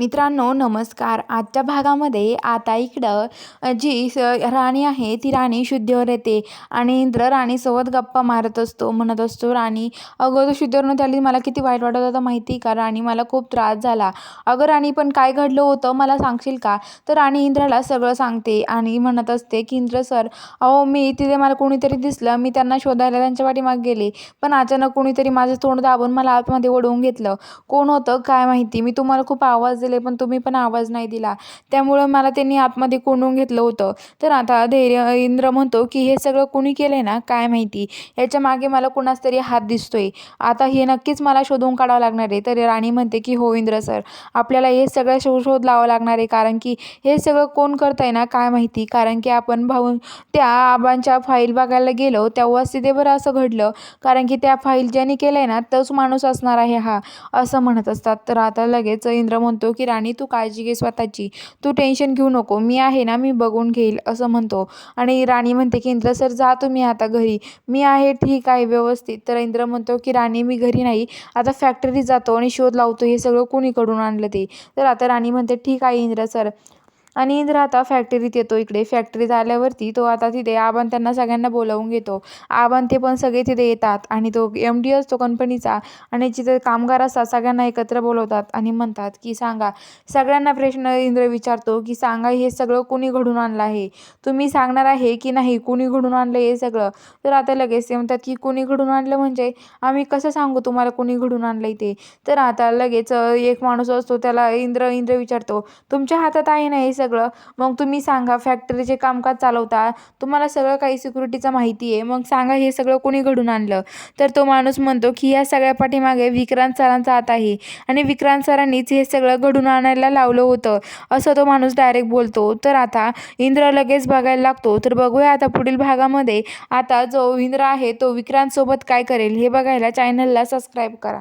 मित्रांनो नमस्कार. आजच्या भागामध्ये आता इकडं जी स राणी आहे ती राणी शुद्धीवर येते आणि इंद्र राणीसोबत गप्पा मारत असतो म्हणत असतो राणी अगं तो शुद्धीवर नव्हती आली मला किती वाईट वाटत होतं माहिती का? राणी मला खूप त्रास झाला. अगं राणी पण काय घडलं होतं मला सांगशील का? तर राणी इंद्राला सगळं सांगते आणि म्हणत असते की इंद्र सर अहो मी तिथे मला कोणीतरी दिसलं मी त्यांना शोधायला त्यांच्या पाठीमागे गेले पण अचानक कोणीतरी माझं तोंड दाबून मला आतमध्ये ओढवून घेतलं. कोण होतं? काय माहिती? मी तुम्हाला खूप आवाज दिले पण तुम्ही पण आवाज नाही दिला. त्यामुळं मला त्यांनी आतमध्ये कोंडून घेतलं होतं. तर आता धैर्य इंद्र म्हणतो की हे सगळं कुणी केलं आहे ना काय माहिती? याच्या मागे मला कुणाच तरी हात दिसतोय. आता हे नक्कीच मला शोधून काढावं लागणार आहे. तर राणी म्हणते की हो इंद्र सर आपल्याला हे सगळं शो शोध लावावं लागणार आहे. कारण की हे सगळं कोण करतंय ना काय माहिती? कारण की आपण भाऊ त्या आबांच्या फाईल बघायला गेलो तेव्हाच तिथे बरं असं घडलं. कारण की त्या फाईल ज्याने केलं आहे ना तोच माणूस असणार आहे हा असं म्हणत असतात. तर आता लगेच इंद्र म्हणतो की की राणी तू काळजी घे स्वतःची. तू टेन्शन घेऊ नको. मी आहे ना मी बघून घेईल असं म्हणतो. आणि राणी म्हणते की इंद्र सर जा तुम्ही आता घरी. मी आहे ठीक आहे व्यवस्थित. तर इंद्र म्हणतो की राणी मी घरी नाही. आता फॅक्टरीत जातो आणि शोध लावतो. हे सगळं कोणीकडून आणलं ते? तर आता राणी म्हणते ठीक आहे इंद्र सर. आणि इंद्र आता फॅक्टरीत येतो इकडे. फॅक्टरीत आल्यावरती तो आता तिथे आबान त्यांना सगळ्यांना बोलावून घेतो. आबान ते पण सगळे तिथे येतात आणि तो एम डी असतो कंपनीचा आणि जिथे कामगार असतात सगळ्यांना एकत्र बोलवतात आणि म्हणतात की सांगा. सगळ्यांना प्रश्न इंद्र विचारतो की सांगा हे सगळं कुणी घडून आणलं आहे? तुम्ही सांगणार आहे की नाही? कुणी घडून आणलं हे सगळं? तर आता लगेच ते म्हणतात की कुणी घडून आणलं म्हणजे? आम्ही कसं सांगू तुम्हाला कुणी घडून आणलं ते तर आता लगेच एक माणूस असतो त्याला इंद्र इंद्र विचारतो तुमच्या हातात आहे ना हे सगळं. मग तुम्ही सांगा फॅक्टरीचे कामकाज चालवता. तुम्हाला सगळं काही सिक्युरिटीचं माहिती आहे. मग सांगा हे सगळं कोणी घडून आणलं? तर तो माणूस म्हणतो की या सगळ्या पाठीमागे विक्रांत सरांचा हात आहे. आणि विक्रांत सरांनीच हे सगळं घडून आणायला लावलं होतं. असं तो माणूस डायरेक्ट बोलतो. तर आता इंद्र लगेच बघायला लागतो. तर बघूया आता पुढील भागामध्ये आता जो इंद्र आहे तो विक्रांतसोबत काय करेल हे बघायला चॅनलला सबस्क्राईब करा.